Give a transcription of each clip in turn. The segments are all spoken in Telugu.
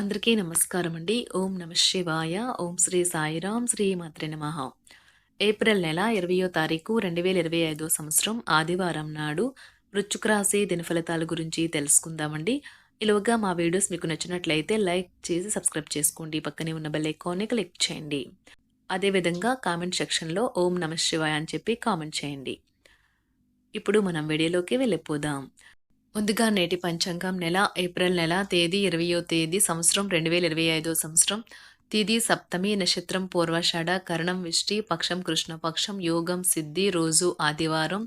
అందరికీ నమస్కారం అండి. ఓం నమ శివాయ. ఓం శ్రీ సాయిరాం శ్రీ మాత్రే నమ. ఏప్రిల్ నెల ఇరవయో తారీఖు రెండు వేల ఇరవై ఐదో సంవత్సరం ఆదివారం నాడు వృచ్చుక రాశి దినఫలితాల గురించి తెలుసుకుందామండి. ఇలాగా మా వీడియోస్ మీకు నచ్చినట్లయితే లైక్ చేసి సబ్స్క్రైబ్ చేసుకోండి. పక్కనే ఉన్న బెల్ ఐకాన్ని క్లిక్ చేయండి. అదేవిధంగా కామెంట్ సెక్షన్లో ఓం నమ శివాయ అని చెప్పి కామెంట్ చేయండి. ఇప్పుడు మనం వీడియోలోకి వెళ్ళిపోదాం. ముందుగా నేటి పంచాంగం నెల ఏప్రిల్ నెల తేదీ ఇరవయో తేదీ సంవత్సరం రెండు వేల ఇరవై ఐదో సంవత్సరం. తిది సప్తమి నక్షత్రం పూర్వషాఢ కరణం విష్టి పక్షం కృష్ణపక్షం యోగం సిద్ధి రోజు ఆదివారం.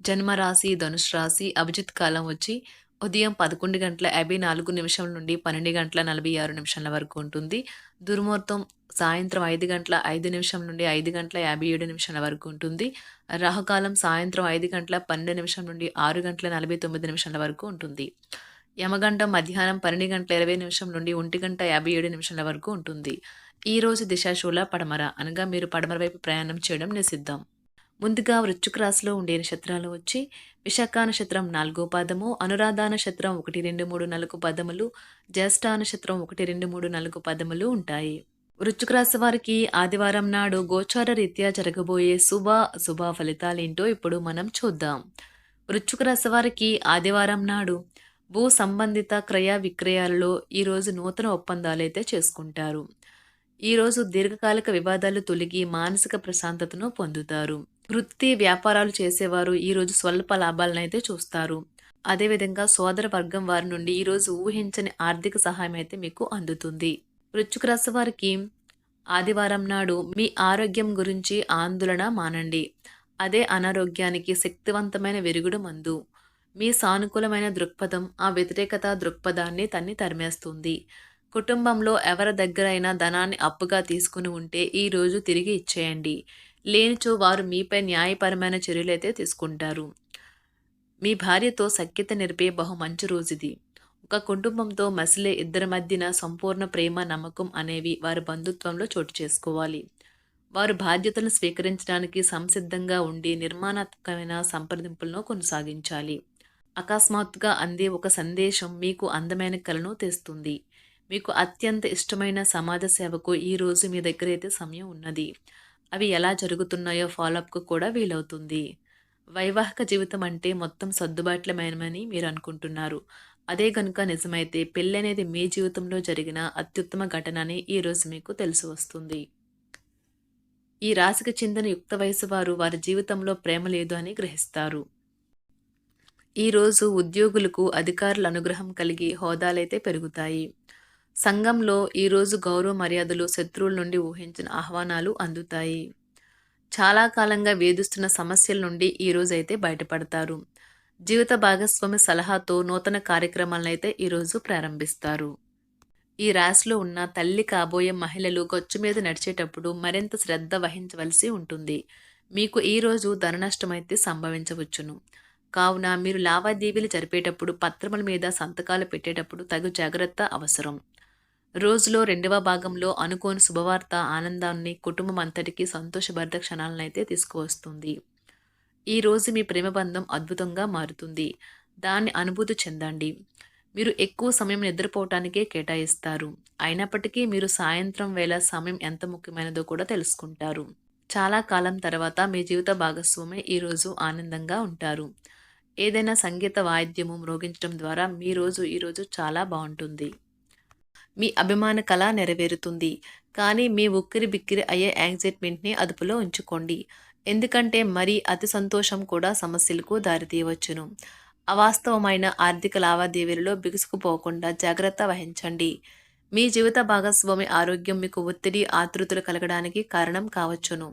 జన్మరాశి ధనుష్ రాశి అభిజిత్ కాలం వచ్చి ఉదయం పదకొండు గంటల యాభై నాలుగు నిమిషం నుండి పన్నెండు గంటల నలభై ఆరు నిమిషాల వరకు ఉంటుంది. దుర్ముహూర్తం సాయంత్రం ఐదు గంటల ఐదు నిమిషం నుండి ఐదు గంటల యాభై ఏడు నిమిషాల వరకు ఉంటుంది. రాహుకాలం సాయంత్రం ఐదు గంటల పన్నెండు నిమిషం నుండి ఆరు గంటల నలభై తొమ్మిది నిమిషాల వరకు ఉంటుంది. యమగంట మధ్యాహ్నం పన్నెండు గంటల ఇరవై నిమిషం నుండి ఒంటి గంట యాభై ఏడు నిమిషాల వరకు ఉంటుంది. ఈరోజు దిశాశూల పడమర అనగా మీరు పడమర వైపు ప్రయాణం చేయడం నిషిద్ధం. ముందుగా వృచ్చుక రాశిలో ఉండే నక్షత్రాలు వచ్చి విశాఖ నక్షత్రం నాలుగో పాదము అనురాధ నక్షత్రం ఒకటి రెండు మూడు నాలుగు పదములు జ్యేష్ఠ నక్షత్రం ఒకటి రెండు మూడు నాలుగు పదములు ఉంటాయి. వృచ్చుక రాశి వారికి ఆదివారం నాడు గోచార రీత్యా జరగబోయే శుభ శుభ ఫలితాలేంటో ఇప్పుడు మనం చూద్దాం. వృచ్చుక రాశి వారికి ఆదివారం నాడు భూ సంబంధిత క్రయ విక్రయాలలో ఈరోజు నూతన ఒప్పందాలు అయితే చేసుకుంటారు ఈరోజు దీర్ఘకాలిక వివాదాలు తొలగి మానసిక ప్రశాంతతను పొందుతారు. వృత్తి వ్యాపారాలు చేసేవారు ఈరోజు స్వల్ప లాభాలను అయితే చూస్తారు అదేవిధంగా సోదర వర్గం వారి నుండి ఈరోజు ఊహించని ఆర్థిక సహాయం అయితే మీకు అందుతుంది. వృచ్చుక రాశి వారికి ఆదివారం నాడు మీ ఆరోగ్యం గురించి ఆందోళన మానండి. అదే అనారోగ్యానికి శక్తివంతమైన విరుగుడు మందు. మీ సానుకూలమైన దృక్పథం ఆ వ్యతిరేకత దృక్పథాన్ని తన్ని తరిమేస్తుంది. కుటుంబంలో ఎవరి దగ్గరైనా ధనాన్ని అప్పుగా తీసుకుని ఉంటే ఈరోజు తిరిగి ఇచ్చేయండి. లేనిచో వారు మీపై న్యాయపరమైన చర్యలైతే తీసుకుంటారు. మీ భార్యతో సఖ్యత నిరిపే బహు మంచి రోజుది. ఒక కుటుంబంతో మసిలే ఇద్దరి మధ్యన సంపూర్ణ ప్రేమ నమ్మకం అనేవి వారి బంధుత్వంలో చోటు చేసుకోవాలి. వారు బాధ్యతలను స్వీకరించడానికి సంసిద్ధంగా ఉండి నిర్మాణాత్మకమైన సంప్రదింపులను కొనసాగించాలి. అకస్మాత్తుగా అందే ఒక సందేశం మీకు అందమైన కలను తెస్తుంది. మీకు అత్యంత ఇష్టమైన సమాజ సేవకు ఈరోజు మీ దగ్గర అయితే సమయం ఉన్నది. అవి ఎలా జరుగుతున్నాయో ఫాలోఅప్కు కూడా వీలవుతుంది. వైవాహిక జీవితం అంటే మొత్తం సర్దుబాట్లమైనమని మీరు అనుకుంటున్నారు. అదే కనుక నిజమైతే పెళ్ళి అనేది మీ జీవితంలో జరిగిన అత్యుత్తమ ఘటన అని ఈరోజు మీకు తెలిసి వస్తుంది. ఈ రాశికి చెందిన యుక్త వయసు వారు వారి జీవితంలో ప్రేమ లేదు అని గ్రహిస్తారు. ఈరోజు ఉద్యోగులకు అధికారుల అనుగ్రహం కలిగి హోదాలైతే పెరుగుతాయి. సంఘంలో ఈరోజు గౌరవ మర్యాదలు శత్రువుల నుండి ఊహించిన ఆహ్వానాలు అందుతాయి. చాలా కాలంగా వేధిస్తున్న సమస్యల నుండి ఈరోజు అయితే బయటపడతారు. జీవిత భాగస్వామి సలహాతో నూతన కార్యక్రమాలను అయితే ఈరోజు ప్రారంభిస్తారు. ఈ రాశిలో ఉన్న తల్లి కాబోయే మహిళలు గొచ్చు మీద నడిచేటప్పుడు మరింత శ్రద్ధ వహించవలసి ఉంటుంది. మీకు ఈరోజు ధన నష్టం అయితే సంభవించవచ్చును. కావున మీరు లావాదేవీలు జరిపేటప్పుడు పత్రముల మీద సంతకాలు పెట్టేటప్పుడు తగు జాగ్రత్త అవసరం. రోజులో రెండవ భాగంలో అనుకోని శుభవార్త ఆనందాన్ని కుటుంబం అంతటికీ సంతోషభరిత క్షణాలను అయితే తీసుకువస్తుంది రోజు మీ ప్రేమ బంధం అద్భుతంగా మారుతుంది. దాన్ని అనుభూతి చెందండి. మీరు ఎక్కువ సమయం నిద్రపోవటానికే కేటాయిస్తారు. అయినప్పటికీ మీరు సాయంత్రం వేళ సమయం ఎంత ముఖ్యమైనదో కూడా తెలుసుకుంటారు. చాలా కాలం తర్వాత మీ జీవిత భాగస్వామి ఈరోజు ఆనందంగా ఉంటారు. ఏదైనా సంగీత వాయిద్యము మ్రోగించడం ద్వారా మీ రోజు ఈరోజు చాలా బాగుంటుంది. మీ అభిమాన కళ నెరవేరుతుంది. కానీ మీ ఉక్కిరి బిక్కిరి అయ్యే యాంగ్జైట్మెంట్ని అదుపులో ఉంచుకోండి. ఎందుకంటే మరి అతి సంతోషం కూడా సమస్యలకు దారితీయవచ్చును. అవాస్తవమైన ఆర్థిక లావాదేవీలలో బిగుసుకుపోకుండా జాగ్రత్త వహించండి. మీ జీవిత భాగస్వామి ఆరోగ్యం మీకు ఒత్తిడి ఆతృతలు కలగడానికి కారణం కావచ్చును.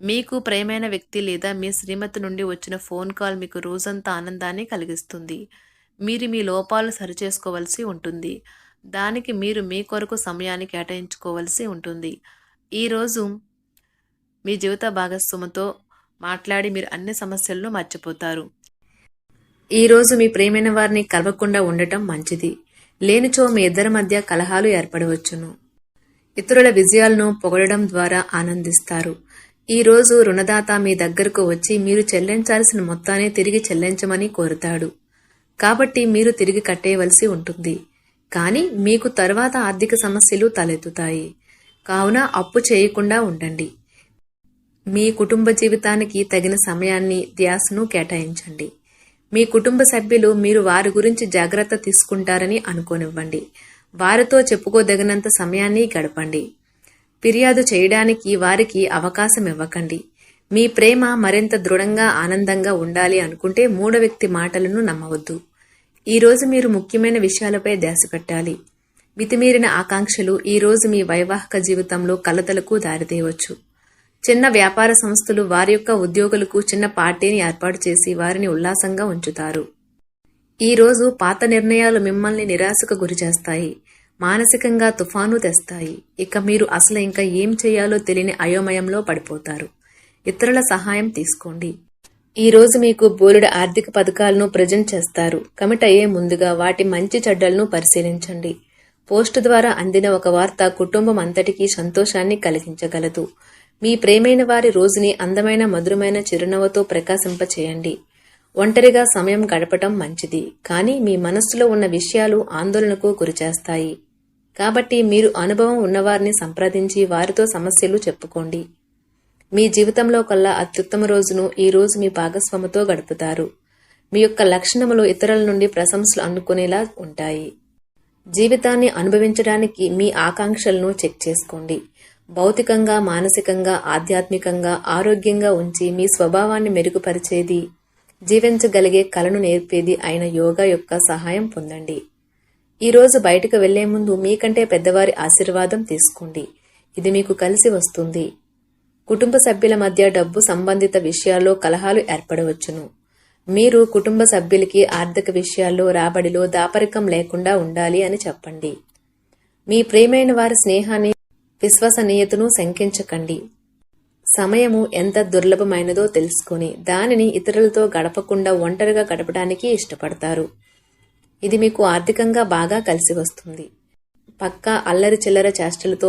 మీకు ప్రేమైన వ్యక్తి లేదా మీ శ్రీమతి నుండి వచ్చిన ఫోన్ కాల్ మీకు రోజంతా ఆనందాన్ని కలిగిస్తుంది. మీరు మీ లోపాలు సరిచేసుకోవలసి ఉంటుంది. దానికి మీరు మీ కొరకు సమయాన్ని కేటాయించుకోవలసి ఉంటుంది. ఈరోజు మీ జీవిత భాగస్వామితో మాట్లాడి మీరు అన్ని సమస్యలను మర్చిపోతారు. ఈరోజు మీ ప్రేమైన వారిని కలవకుండా ఉండటం మంచిది. లేనిచో మీ ఇద్దరి మధ్య కలహాలు ఏర్పడవచ్చును. ఇతరుల విజయాలను పొగడడం ద్వారా ఆనందిస్తారు. ఈ రోజు రుణదాత మీ దగ్గరకు వచ్చి మీరు చెల్లించాల్సిన మొత్తాన్ని తిరిగి చెల్లించమని కోరుతాడు. కాబట్టి మీరు తిరిగి కట్టేయవలసి ఉంటుంది. కానీ మీకు తర్వాత ఆర్థిక సమస్యలు తలెత్తుతాయి. కావున అప్పు చేయకుండా ఉండండి. మీ కుటుంబ జీవితానికి తగిన సమయాన్ని ధ్యాసను కేటాయించండి. మీ కుటుంబ సభ్యులు మీరు వారి గురించి జాగ్రత్త తీసుకుంటారని అనుకోనివ్వండి. వారితో చెప్పుకోదగినంత సమయాన్ని గడపండి. ఫిర్యాదు చేయడానికి వారికి అవకాశం ఇవ్వకండి. మీ ప్రేమ మరింత దృఢంగా ఆనందంగా ఉండాలి అనుకుంటే మూడో వ్యక్తి మాటలను నమ్మవద్దు. ఈరోజు మీరు ముఖ్యమైన విషయాలపై ధ్యాస పెట్టాలి. మితిమీరిన ఆకాంక్షలు ఈరోజు మీ వైవాహిక జీవితంలో కలతలకు దారితీయవచ్చు. చిన్న వ్యాపార సంస్థలు వారి యొక్క ఉద్యోగులకు చిన్న పార్టీని ఏర్పాటు చేసి వారిని ఉల్లాసంగా ఉంచుతారు. ఈరోజు పాత నిర్ణయాలు మిమ్మల్ని నిరాశకు గురిచేస్తాయి మానసికంగా తుఫాను తెస్తాయి. ఇక మీరు అసలు ఇంకా ఏం చేయాలో తెలియని అయోమయంలో పడిపోతారు. ఇతరుల సహాయం తీసుకోండి. ఈ రోజు మీకు బోలెడు ఆర్థిక పథకాలను ప్రజెంట్ చేస్తారు. కమిట్ అయ్యే ముందుగా వాటి మంచి చెడ్డలను పరిశీలించండి. పోస్ట్ ద్వారా అందిన ఒక వార్త కుటుంబం అంతటికీ సంతోషాన్ని కలిగించగలదు. మీ ప్రేమైన వారి రోజుని అందమైన మధురమైన చిరునవ్వుతో ప్రకాశింపచేయండి. ఒంటరిగా సమయం గడపటం మంచిది. కానీ మీ మనస్సులో ఉన్న విషయాలు ఆందోళనకు గురిచేస్తాయి. కాబట్టి మీరు అనుభవం ఉన్నవారిని సంప్రదించి వారితో సమస్యలు చెప్పుకోండి. మీ జీవితంలో కల్లా అత్యుత్తమ రోజును ఈ రోజు మీ భాగస్వామితో గడుపుతారు. మీ యొక్క లక్షణములు ఇతరుల నుండి ప్రశంసలు అందుకునేలా ఉంటాయి. జీవితాన్ని అనుభవించడానికి మీ ఆకాంక్షలను చెక్ చేసుకోండి. భౌతికంగా మానసికంగా ఆధ్యాత్మికంగా ఆరోగ్యంగా ఉంచి మీ స్వభావాన్ని మెరుగుపరిచేది జీవించగలిగే కళను నేర్పేది అయిన యోగా యొక్క సహాయం పొందండి. ఈరోజు బయటకు వెళ్ళే ముందు మీకంటే పెద్దవారి ఆశీర్వాదం తీసుకోండి. ఇది మీకు కలిసి వస్తుంది. కుటుంబ సభ్యుల మధ్య డబ్బు సంబంధిత విషయాల్లో కలహాలు ఏర్పడవచ్చును. మీరు కుటుంబ సభ్యులకి ఆర్థిక విషయాల్లో రాబడిలో దాపరికం లేకుండా ఉండాలి అని చెప్పండి. మీ ప్రేమైన వారి స్నేహాన్ని విశ్వసనీయతను శంకించకండి. సమయము ఎంత దుర్లభమైనదో తెలుసుకుని దానిని ఇతరులతో గడపకుండా ఒంటరిగా గడపడానికి ఇష్టపడతారు. ఇది మీకు ఆర్థికంగా బాగా కలిసి వస్తుంది. పక్కా అల్లరి చిల్లర చేష్టలతో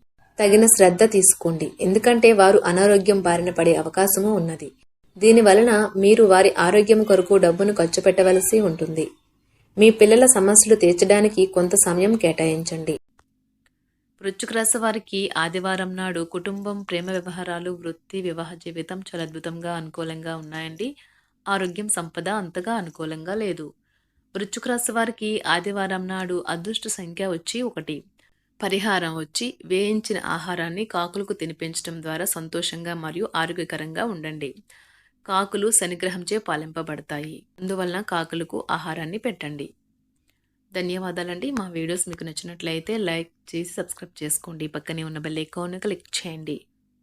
తగిన శ్రద్ధ తీసుకోండి. ఎందుకంటే వారు అనారోగ్యం బారిన పడే అవకాశము ఉన్నది. దీని వలన మీరు వారి ఆరోగ్యం కొరకు డబ్బును ఖర్చు పెట్టవలసి ఉంటుంది. మీ పిల్లల సమస్యలు తీర్చడానికి కొంత సమయం కేటాయించండి. వృశ్చిక వారికి ఆదివారం నాడు కుటుంబం ప్రేమ వ్యవహారాలు వృత్తి వివాహ జీవితం చాలా అద్భుతంగా అనుకూలంగా ఉన్నాయండి. ఆరోగ్యం సంపద అంతగా అనుకూలంగా లేదు. వృశ్చిక వారికి ఆదివారం నాడు అదృష్ట సంఖ్య వచ్చి ఒకటి. పరిహారం వచ్చి వేయించిన ఆహారాన్ని కాకులకు తినిపించడం ద్వారా సంతోషంగా మరియు ఆరోగ్యకరంగా ఉండండి. కాకులు శనిగ్రహంచే పాలింపబడతాయి. అందువలన కాకులకు ఆహారాన్ని పెట్టండి. ధన్యవాదాలండి. మా వీడియోస్ మీకు నచ్చినట్లయితే లైక్ చేసి సబ్స్క్రైబ్ చేసుకోండి. పక్కనే ఉన్న బెల్ ఐకాన్ క్లిక్ చేయండి.